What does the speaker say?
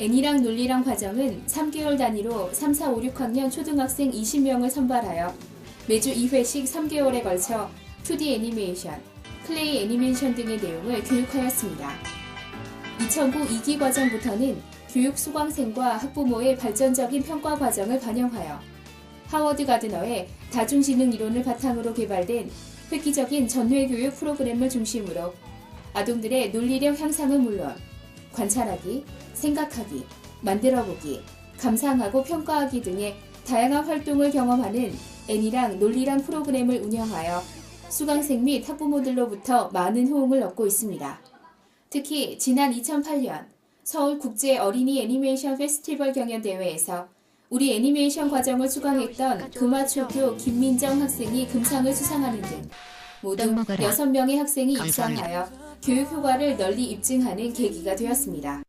애니랑 논리랑 과정은 3개월 단위로 3, 4, 5, 6학년 초등학생 20명을 선발하여 매주 2회씩 3개월에 걸쳐 2D 애니메이션, 클레이 애니메이션 등의 내용을 교육하였습니다. 2009 2기 과정부터는 교육 수강생과 학부모의 발전적인 평가 과정을 반영하여 하워드 가드너의 다중지능 이론을 바탕으로 개발된 획기적인 전회교육 프로그램을 중심으로 아동들의 논리력 향상은 물론 관찰하기, 생각하기, 만들어보기, 감상하고 평가하기 등의 다양한 활동을 경험하는 애니랑 논리랑 프로그램을 운영하여 수강생 및 학부모들로부터 많은 호응을 얻고 있습니다. 특히 지난 2008년 서울 국제 어린이 애니메이션 페스티벌 경연 대회에서 우리 애니메이션 과정을 수강했던 금화초교 김민정 학생이 금상을 수상하는 등 모두 떡 먹어라. 6명의 학생이. 입상하여 교육 효과를 널리 입증하는 계기가 되었습니다.